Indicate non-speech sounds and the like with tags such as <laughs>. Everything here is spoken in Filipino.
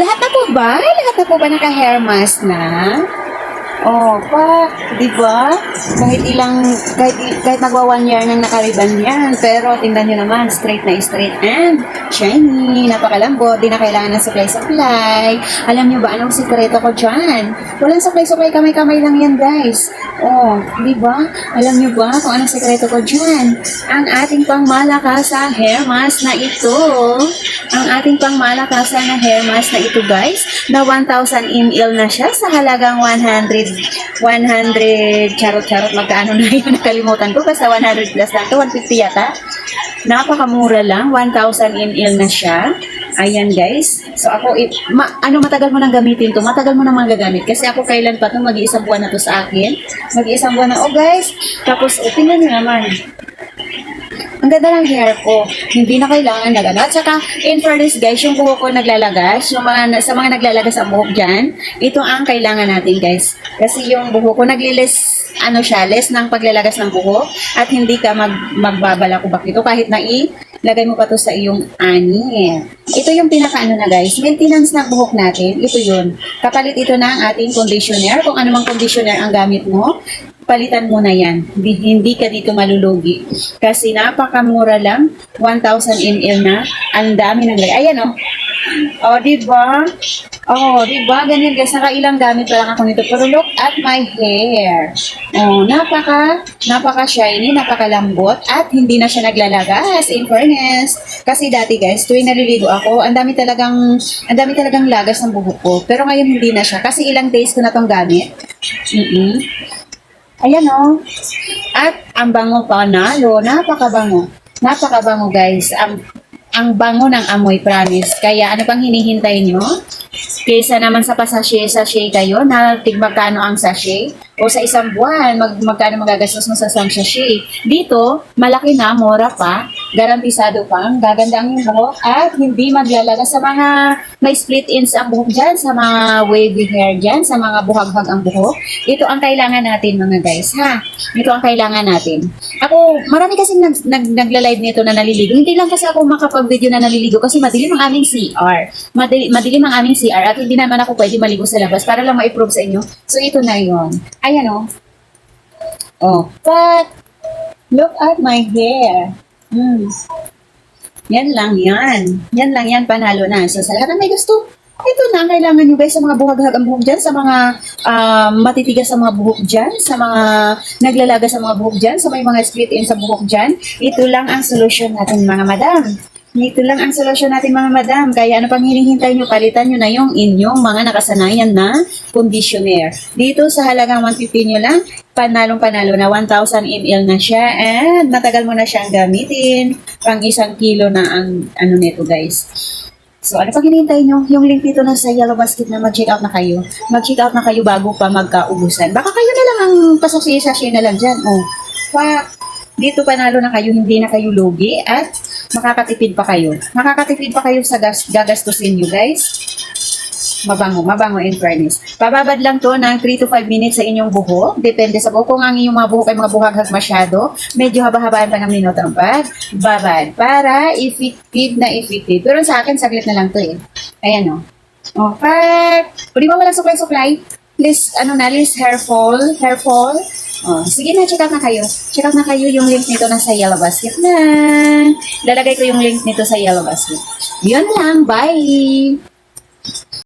Lahat na po ba? Lahat na po ba naka-hair mask na? Oh, pa, di ba? Kahit ilang, kahit, kahit magwa one year nang nakariban yan. Pero tingnan nyo naman, straight na straight and shiny, napakalambot, di na kailangan ng supply-supply. Alam nyo ba anong sikreto ko dyan? Walang supply-supply, kamay-kamay lang yan, guys. Oh, di ba? Alam nyo ba kung anong sikreto ko dyan? Ang ating pangmalakasa hair mask na ito. Ang ating pangmalakasa na hair mask na ito, guys, na 1,000 ml na siya sa halagang 100 100 charot-charot magkano na yun <laughs> nakalimutan ko basta 100 plus lang to 150 yata napakamura lang 1,000 ml na siya ayan guys. So ako ma, ano matagal mo nang gamitin to? Matagal mo nang magagamit. Kasi ako kailan pa to? Mag-iisang buwan na to sa akin. Mag-iisang buwan na. Oh guys. Tapos oh, tingnan nyo naman. Ang ganda ng hair ko. Hindi na kailangan na gano'n. At saka, in fairness guys, yung buhok ko naglalagas, yung mga, sa mga naglalagas ang buhok dyan, ito ang kailangan natin guys. Kasi yung buhok ko naglilis, ano siya, less ng paglalagas ng buhok. At hindi ka mag, magbabalakubak ito kahit na i lagay mo pa to sa iyong ani. Ito yung pinakaano na guys, maintenance ng buhok natin, ito yun. Kapalit ito ng ating conditioner, kung ano mang conditioner ang gamit mo, palitan mo na yan. Hindi, hindi ka dito malulugi. Kasi napakamura lang, 1,000 ml na. Ang dami ng lagay. Ayan o. Oh. Oh, di ba? Oh, di ba? Ganyan guys, nakailang gamit pa lang ako nito. Pero look at my hair. Oh, napaka, napaka shiny, napaka lambot, at hindi na siya naglalagas, in fairness. Kasi dati guys, tuwing naliligo ako, ang dami talagang, ang dami talagang lagas ng buhok ko. Pero ngayon hindi na siya. Kasi ilang days ko na tong gamit. Mm-mm. Ayan o. At ang bango pa, nalo. Napakabango. Napakabango guys. Ang, ang bango ng amoy, promise. Kaya ano pang hinihintay nyo? Kaysa naman sa pasashe-sashe kayo na tigmagkano ang sachet o sa isang buwan, mag, magkano magagastos mo sa isang sachet. Dito, malaki na, mura pa, garantisado pang, gaganda ang iyong buhok at hindi maglalaga sa mga may split ends ang buhok dyan, sa mga wavy hair dyan, sa mga buhaghag ang buhok. Ito ang kailangan natin mga guys, ha? Ito ang kailangan natin. Ako, marami kasi nag, nag, nagla-live nito na naliligo. Hindi lang kasi ako makapag-video na naliligo kasi madilim ang aming CR. Madilim, madilim ang aming CR at hindi naman ako pwede maligo sa labas para lang ma-improve sa inyo. So, ito na yon. Ayan o. Oh. But, look at my hair. Hmm. Yan lang yan. Yan lang yan, panalo na. So, sa lahat na may gusto, ito na ang kailangan nyo guys sa mga buhag-hag ang buhok dyan, sa mga um, matitigas sa mga buhok dyan, sa mga naglalaga sa mga buhok dyan, sa may mga split in sa buhok dyan. Ito lang ang solusyon natin mga madam. Ito lang ang solusyon natin mga madam. Kaya ano pang hinihintay nyo, palitan nyo na yung inyong mga nakasanayan na conditioner. Dito sa halagang 150 nyo lang, panalong panalo na 1,000 ml na siya and matagal mo na siyang gamitin. Pang isang kilo na ang ano nito guys. So, ano pang hinihintay nyo? Yung link dito na sa Yellow Basket na mag-check out na kayo. Mag-check out na kayo bago pa magkaubusan. Baka kayo na lang ang pasasya-sasya na lang dyan. Oh, pa, dito panalo na kayo, hindi na kayo lugi at makakatipid pa kayo. Makakatipid pa kayo sa gas gagastusin nyo, guys. Mabango, mabango in fairness. Pababad lang to ng 3 to 5 minutes sa inyong buhok. Depende sa buhok. Kung ang inyong mga buhok ay mga buhaghag masyado, medyo haba-habaan pa ng minuto ang pag babad para effective na effective. Pero sa akin, saglit na lang to eh. Ayan o. Oh. pag, kung di ba walang supply-supply, please, ano na, list hair fall, hair fall. Oh, sige na, check out na kayo. Check out na kayo yung link nito na sa Yellow Basket na. Lalagay ko yung link nito sa Yellow Basket. Yun lang, bye!